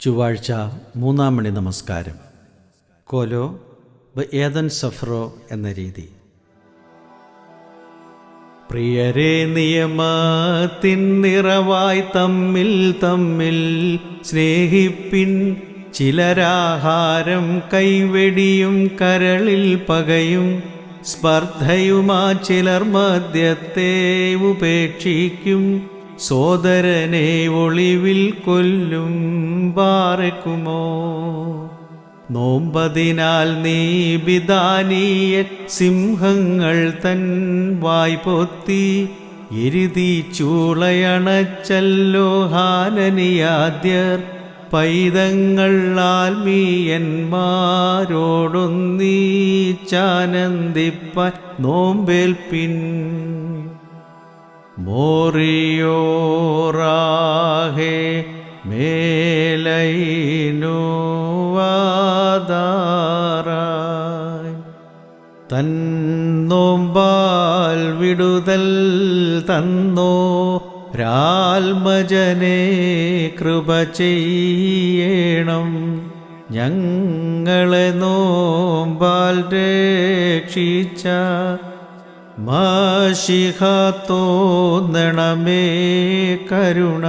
ചൊവ്വാഴ്ച മൂന്നാം മണി നമസ്കാരം. കോലോ ബ ഏതൻ സഫറോ എന്ന രീതി. പ്രിയരെ നിയമത്തിൻ നിറവായി തമ്മിൽ തമ്മിൽ സ്നേഹിപ്പിൻ ചിലരാഹാരം കൈവെടിയും കരളിൽ പകയും സ്പർദ്ധയുമാ ചിലർ മദ്യത്തെ ഉപേക്ഷിക്കും. സോദരനെ ഒളിവിൽ കൊല്ലും പാറക്കുമോ നോമ്പതിനാൽ നീ ബിദാനീയ സിംഹങ്ങൾ തൻ വായ്പൊത്തി എരുതി ചൂളയണച്ചല്ലോ ഹാനനിയാദ്യർ. പൈതങ്ങൾ നോമ്പേൽ നോമ്പേൽപ്പിൻ. മോറിയോറാഹേ മേലൈനുവാദാറായ് തന്നോമ്പാൽ വിടുതൽ തന്നോ രാൽമജനെ കൃപ ചെയ്യണം. ഞങ്ങളെ നോമ്പാൽ രക്ഷിച്ച തോന്നണമേ കരുണ.